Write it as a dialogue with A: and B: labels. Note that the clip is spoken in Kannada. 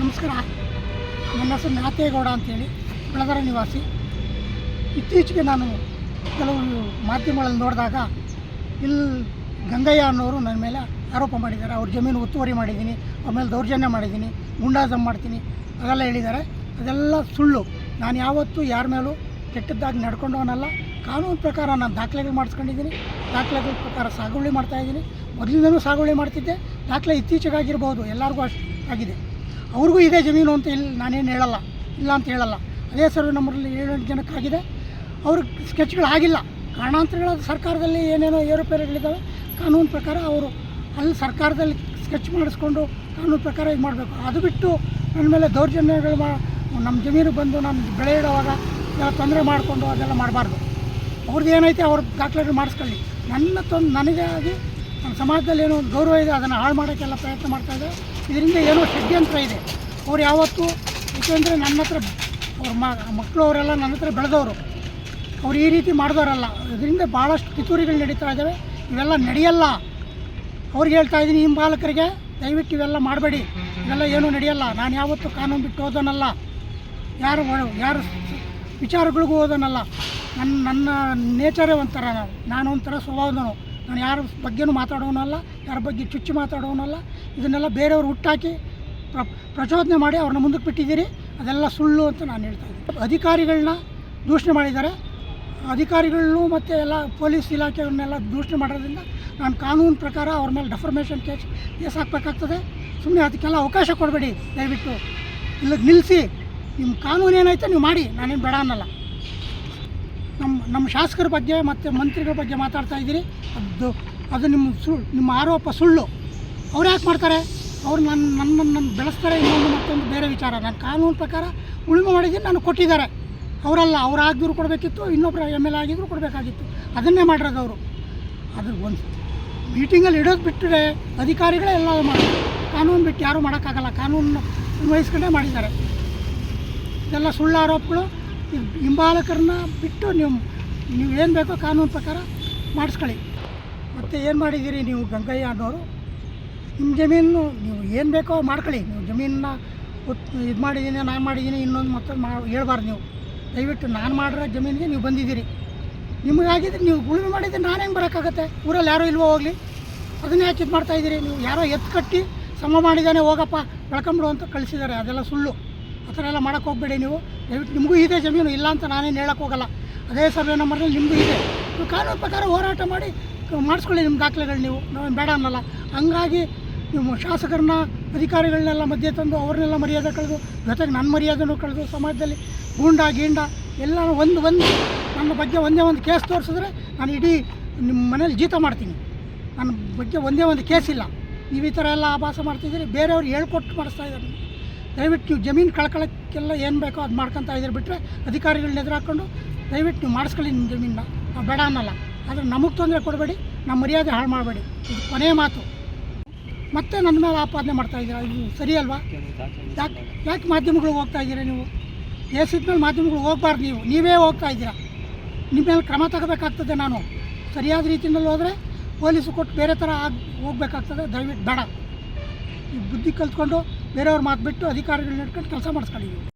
A: ನಮಸ್ಕಾರ. ನನ್ನ ಹೆಸರು ನಾತೇಗೌಡ ಅಂತೇಳಿ ಬೆಳಗರ ನಿವಾಸಿ. ಇತ್ತೀಚೆಗೆ ನಾನು ಕೆಲವು ಮಾಧ್ಯಮಗಳಲ್ಲಿ ನೋಡಿದಾಗ ಇಲ್ಲಿ ಗಂಗಯ್ಯ ಅನ್ನೋರು ನನ್ನ ಮೇಲೆ ಆರೋಪ ಮಾಡಿದ್ದಾರೆ. ಅವ್ರ ಜಮೀನು ಒತ್ತುವರಿ ಮಾಡಿದ್ದೀನಿ, ಅವ್ರ ಮೇಲೆ ದೌರ್ಜನ್ಯ ಮಾಡಿದ್ದೀನಿ ಗುಂಡಾಜಮ್ ಮಾಡ್ತೀನಿ, ಅದೆಲ್ಲ ಹೇಳಿದ್ದಾರೆ. ಅದೆಲ್ಲ ಸುಳ್ಳು. ನಾನು ಯಾವತ್ತೂ ಯಾರ ಮೇಲೂ ಕೆಟ್ಟದ್ದಾಗಿ ನಡ್ಕೊಂಡವನಲ್ಲ. ಕಾನೂನು ಪ್ರಕಾರ ನಾನು ದಾಖಲೆಗಳು ಮಾಡಿಸ್ಕೊಂಡಿದ್ದೀನಿ. ದಾಖಲೆಗಳ ಪ್ರಕಾರ ಸಾಗುವಳಿ ಮಾಡ್ತಾಯಿದ್ದೀನಿ ಮೊದಲಿಂದನೂ ಸಾಗುವಳಿ ಮಾಡ್ತಿದ್ದೆ. ದಾಖಲೆ ಇತ್ತೀಚೆಗಾಗಿರ್ಬೋದು ಎಲ್ಲರಿಗೂ ಅಷ್ಟು ಆಗಿದೆ. ಅವ್ರಿಗೂ ಇದೇ ಜಮೀನು ಅಂತ ಇಲ್ಲಿ ನಾನೇನು ಹೇಳಲ್ಲ. ಇಲ್ಲ ಅಂತ ಹೇಳಲ್ಲ. ಅದೇ ಸರ್ವೆ ನಂಬರಲ್ಲಿ ಏಳೆಂಟು ಜನಕ್ಕಾಗಿದೆ. ಅವ್ರಿಗೆ ಸ್ಕೆಚ್ಗಳಾಗಿಲ್ಲ ಕಾರಣಾಂತರಗಳ ಸರ್ಕಾರದಲ್ಲಿ ಏನೇನೋ ಏರುಪೇರುಗಳಿದ್ದಾವೆ, ಕಾನೂನು ಪ್ರಕಾರ ಅವರು ಅಲ್ಲಿ ಸರ್ಕಾರದಲ್ಲಿ ಸ್ಕೆಚ್ ಮಾಡಿಸ್ಕೊಂಡು ಕಾನೂನು ಪ್ರಕಾರ ಇದು ಮಾಡಬೇಕು. ಅದು ಬಿಟ್ಟು ನನ್ನ ಮೇಲೆ ದೌರ್ಜನ್ಯಗಳು ಮಾ ನಮ್ಮ ಜಮೀನು ಬಂದು ನಾನು ಬೆಳೆ ಇಡೋವಾಗ ಎಲ್ಲ ತೊಂದರೆ ಮಾಡಿಕೊಂಡು ಅದೆಲ್ಲ ಮಾಡಬಾರ್ದು. ಅವ್ರದ್ದು ಏನೈತೆ ಅವ್ರ ದಾಖಲೆಗಳು ಮಾಡಿಸ್ಕೊಳ್ಳಿ. ನನ್ನ ತೊಂದು ನನಗೆ ಆಗಿ ನಮ್ಮ ಸಮಾಜದಲ್ಲಿ ಏನೋ ಒಂದು ಗೌರವ ಇದೆ, ಅದನ್ನು ಹಾಳು ಮಾಡೋಕ್ಕೆಲ್ಲ ಪ್ರಯತ್ನ ಮಾಡ್ತಾ ಇದೆ. ಇದರಿಂದ ಏನೋ ಷಡ್ಯಂತ್ರ ಇದೆ. ಅವ್ರು ಯಾವತ್ತೂ, ಏಕೆಂದರೆ ನನ್ನ ಹತ್ರ ಅವ್ರ ಮಕ್ಕಳು ಅವರೆಲ್ಲ ನನ್ನ ಹತ್ರ ಬೆಳೆದವರು. ಅವ್ರು ಈ ರೀತಿ ಮಾಡಿದವರಲ್ಲ. ಇದರಿಂದ ಭಾಳಷ್ಟು ಕಿತೂರಿಗಳು ನಡೀತಾ ಇದ್ದಾವೆ. ಇವೆಲ್ಲ ನಡೆಯಲ್ಲ. ಅವ್ರಿಗೆ ಹೇಳ್ತಾ ಇದ್ದೀನಿ ಹಿಂಬಾಲಕರಿಗೆ ದಯವಿಟ್ಟು ಇವೆಲ್ಲ ಮಾಡಬೇಡಿ. ಇವೆಲ್ಲ ಏನೂ ನಡೆಯಲ್ಲ. ನಾನು ಯಾವತ್ತೂ ಕಾನೂನು ಬಿಟ್ಟು ಹೋದನಲ್ಲ. ಯಾರು ಯಾರು ವಿಚಾರಗಳಿಗೂ ಹೋದನಲ್ಲ. ನನ್ನ ನನ್ನ ನೇಚರೇ ಒಂಥರ ನಾನು ನಾನು ಒಂಥರ ಸ್ವಭಾವದವನು. ನಾನು ಯಾರ ಬಗ್ಗೆನೂ ಮಾತಾಡೋನಲ್ಲ, ಯಾರ ಬಗ್ಗೆ ಚುಚ್ಚು ಮಾತಾಡೋನಲ್ಲ, ಇದನ್ನೆಲ್ಲ ಬೇರೆಯವರು ಹುಟ್ಟಾಕಿ ಪ್ರ, ಪ್ರಚೋದನೆ ಮಾಡಿ ಅವ್ರನ್ನ ಮುಂದಕ್ಕೆ ಬಿಟ್ಟಿದ್ದೀರಿ. ಅದೆಲ್ಲ ಸುಳ್ಳು ಅಂತ ನಾನು ಹೇಳ್ತಾ ಇದ್ದೀನಿ. ಅಧಿಕಾರಿಗಳನ್ನ ದೂಷಣೆ ಮಾಡಿದ್ದಾರೆ. ಅಧಿಕಾರಿಗಳನ್ನು ಮತ್ತು ಎಲ್ಲ ಪೊಲೀಸ್ ಇಲಾಖೆಗಳನ್ನೆಲ್ಲ ದೂಷಣೆ ಮಾಡೋದ್ರಿಂದ ನಾನು ಕಾನೂನು ಪ್ರಕಾರ ಅವ್ರ ಮೇಲೆ ಡೆಫರ್ಮೇಷನ್ ಕೇಸ್ ಕೇಸ್ ಹಾಕಬೇಕಾಗ್ತದೆ. ಸುಮ್ಮನೆ ಅದಕ್ಕೆಲ್ಲ ಅವಕಾಶ ಕೊಡಬೇಡಿ. ದಯವಿಟ್ಟು ಇಲ್ಲಿಗೆ ನಿಲ್ಲಿಸಿ. ನಿಮ್ಮ ಕಾನೂನು ಏನೈತೆ ನೀವು ಮಾಡಿ. ನಾನೇನು ಬೇಡ ಅನ್ನಲ್ಲ. ನಮ್ಮ ನಮ್ಮ ಶಾಸಕರ ಬಗ್ಗೆ ಮತ್ತು ಮಂತ್ರಿಗಳ ಬಗ್ಗೆ ಮಾತಾಡ್ತಾ ಇದ್ದೀರಿ. ಅದು ಅದು ನಿಮ್ಮ ಸುಳ್ಳು ನಿಮ್ಮ ಆರೋಪ ಸುಳ್ಳು. ಅವ್ರು ಯಾಕೆ ಮಾಡ್ತಾರೆ? ಅವ್ರು ನನ್ನ ನನ್ನನ್ನು ನನ್ನ ಬೆಳೆಸ್ತಾರೆ, ಇನ್ನೊಂದು ಮತ್ತೊಂದು ಬೇರೆ ವಿಚಾರ. ನಾನು ಕಾನೂನು ಪ್ರಕಾರ ಉಳುಮೆ ಮಾಡಿದ್ದೀನಿ, ನಾನು ಕೊಟ್ಟಿದ್ದಾರೆ. ಅವರಲ್ಲ, ಅವ್ರು ಆಗಿದ್ರು ಕೊಡಬೇಕಿತ್ತು ಇನ್ನೊಬ್ಬರು ಎಂ ಎಲ್ ಆಗಿದ್ರು ಕೊಡಬೇಕಾಗಿತ್ತು. ಅದನ್ನೇ ಮಾಡಿರೋದು ಅವರು. ಅದು ಒಂದು ಮೀಟಿಂಗಲ್ಲಿ ಇಡೋದು ಬಿಟ್ಟರೆ ಅಧಿಕಾರಿಗಳೇ ಎಲ್ಲ ಮಾಡ್ತಾರೆ. ಕಾನೂನು ಬಿಟ್ಟು ಯಾರೂ ಮಾಡೋಕ್ಕಾಗಲ್ಲ. ಕಾನೂನು ವಹಿಸ್ಕೊಂಡೇ ಮಾಡಿದ್ದಾರೆ. ಇದೆಲ್ಲ ಸುಳ್ಳು ಆರೋಪಗಳು. ಹಿಂಬಾಲಕರನ್ನ ಬಿಟ್ಟು ನೀವು ನೀವು ಏನು ಬೇಕೋ ಕಾನೂನು ಪ್ರಕಾರ ಮಾಡಿಸ್ಕೊಳ್ಳಿ. ಮತ್ತು ಏನು ಮಾಡಿದ್ದೀರಿ ನೀವು ಗಂಗಯ್ಯ ಅನ್ನೋರು? ನಿಮ್ಮ ಜಮೀನು ನೀವು ಏನು ಬೇಕೋ ಮಾಡ್ಕೊಳ್ಳಿ. ನೀವು ಜಮೀನನ್ನ ಇದು ಮಾಡಿದ್ದೀನಿ ನಾನು ಮಾಡಿದ್ದೀನಿ ಇನ್ನೊಂದು ಮತ್ತೊಂದು ಮಾ, ಹೇಳ್ಬಾರ್ದು ನೀವು. ದಯವಿಟ್ಟು ನಾನು ಮಾಡಿರೋ ಜಮೀನಿಗೆ ನೀವು ಬಂದಿದ್ದೀರಿ. ನಿಮಗಾಗಿದ್ರೆ ನೀವು ಉಳುಮೆ ಮಾಡಿದ್ರೆ ನಾನು ಹೆಂಗೆ ಬರೋಕ್ಕಾಗತ್ತೆ? ಊರಲ್ಲಿ ಯಾರೋ ಇಲ್ವೋ ಹೋಗಲಿ? ಅದನ್ನೇ ಯಾಕೆ ಇದು ಮಾಡ್ತಾಯಿದ್ದೀರಿ ನೀವು ಯಾರೋ ಎತ್ತು ಕಟ್ಟಿ ಸಮ ಮಾಡಿದ್ದಾನೆ ಹೋಗಪ್ಪ, ಬೆಳ್ಕೊಂಬಿಡು ಅಂತ ಕಳಿಸಿದ್ದಾರೆ. ಅದೆಲ್ಲ ಸುಳ್ಳು. ಆ ಥರ ಎಲ್ಲ ಮಾಡೋಕ್ಕೆ ಹೋಗಬೇಡಿ ನೀವು. ನಿಮಗೂ ಇದೆ ಜಮೀನು, ಇಲ್ಲ ಅಂತ ನಾನೇನು ಹೇಳಕ್ಕೆ ಹೋಗಲ್ಲ. ಅದೇ ಸರ್ವೆ ನಂಬರ್ನಲ್ಲಿ ನಿಮಗೂ ಇದೆ. ನೀವು ಕಾನೂನು ಪ್ರಕಾರ ಹೋರಾಟ ಮಾಡಿ, ಮಾಡಿಸ್ಕೊಳ್ಳಿ ನಿಮ್ಮ ದಾಖಲೆಗಳು ನೀವು. ನಾವೇನು ಬೇಡ ಅನ್ನಲ್ಲ. ಹಂಗಾಗಿ ನಿಮ್ಮ ಶಾಸಕರನ್ನ, ಅಧಿಕಾರಿಗಳನ್ನೆಲ್ಲ ಮಧ್ಯೆ ತಂದು, ಅವ್ರನ್ನೆಲ್ಲ ಮರ್ಯಾದೆ ಕಳೆದು, ಜೊತೆಗೆ ನನ್ನ ಮರ್ಯಾದೆನೂ ಕಳೆದು, ಸಮಾಜದಲ್ಲಿ ಗೂಂಡ, ಗೀಂಡ ಎಲ್ಲ ಒಂದು ಒಂದು, ನನ್ನ ಬಗ್ಗೆ ಒಂದೇ ಒಂದು ಕೇಸ್ ತೋರಿಸಿದ್ರೆ ನಾನು ಇಡೀ ನಿಮ್ಮ ಮನೇಲಿ ಜೀತ ಮಾಡ್ತೀನಿ. ನನ್ನ ಬಗ್ಗೆ ಒಂದೇ ಒಂದು ಕೇಸ್ ಇಲ್ಲ. ನೀವು ಈ ಥರ ಎಲ್ಲ ಆಭಾಸ ಮಾಡ್ತಿದ್ದೀರಿ, ಬೇರೆಯವ್ರು ಹೇಳ್ಕೊಟ್ಟು ಮಾಡಿಸ್ತಾ ಇದ್ದಾರೆ. ದಯವಿಟ್ಟು ನೀವು ಜಮೀನು ಕಳ್ಕೊಳ್ಳೋಕ್ಕೆಲ್ಲ ಏನು ಬೇಕೋ ಅದು ಮಾಡ್ಕೊತಾ ಇದ್ರೆ ಬಿಟ್ಟರೆ ಅಧಿಕಾರಿಗಳನ್ನ ಎದುರಾಕೊಂಡು ದಯವಿಟ್ಟು ನೀವು ಮಾಡಿಸ್ಕೊಳ್ಳಿ ನಿಮ್ಮ ಜಮೀನನ್ನ. ನಾವು ಬೇಡ ಅನ್ನಲ್ಲ. ಆದರೆ ನಮಗೆ ತೊಂದರೆ ಕೊಡಬೇಡಿ ನಮ್ಮ ಮರ್ಯಾದೆ ಹಾಳು ಮಾಡಬೇಡಿ. ಇದು ಕೊನೆಯ ಮಾತು. ಮತ್ತೆ ನನ್ನ ಮೇಲೆ ಆಪಾದನೆ ಮಾಡ್ತಾ ಇದ್ದೀರಾ ಇದು ಸರಿ ಅಲ್ವಾ? ಯಾಕೆ ಯಾಕೆ ಮಾಧ್ಯಮಗಳು ಹೋಗ್ತಾ ಇದ್ದೀರಾ ನೀವು? ದೇಶದ ಮೇಲೆ ಮಾಧ್ಯಮಗಳು ಹೋಗ್ಬಾರ್ದು ನೀವು. ನೀವೇ ಹೋಗ್ತಾ ಇದ್ದೀರಾ ನಿಮ್ಮ ಮೇಲೆ ಕ್ರಮ ತಗೋಬೇಕಾಗ್ತದೆ ನಾನು. ಸರಿಯಾದ ರೀತಿಯಲ್ಲಿ ಹೋದರೆ ಪೊಲೀಸು ಕೊಟ್ಟು ಬೇರೆ ಥರ ಆಗಿ ಹೋಗ್ಬೇಕಾಗ್ತದೆ. ದಯವಿಟ್ಟು ಬೇಡ. ಈ ಬುದ್ಧಿ ಕಲ್ತ್ಕೊಂಡು ಬೇರೆಯವ್ರ ಮಾತು ಬಿಟ್ಟು ಅಧಿಕಾರಿಗಳನ್ನ ಇಟ್ಕೊಂಡು ಕೆಲಸ ಮಾಡಿಸ್ಕೊಂಡಿದ್ದೀವಿ.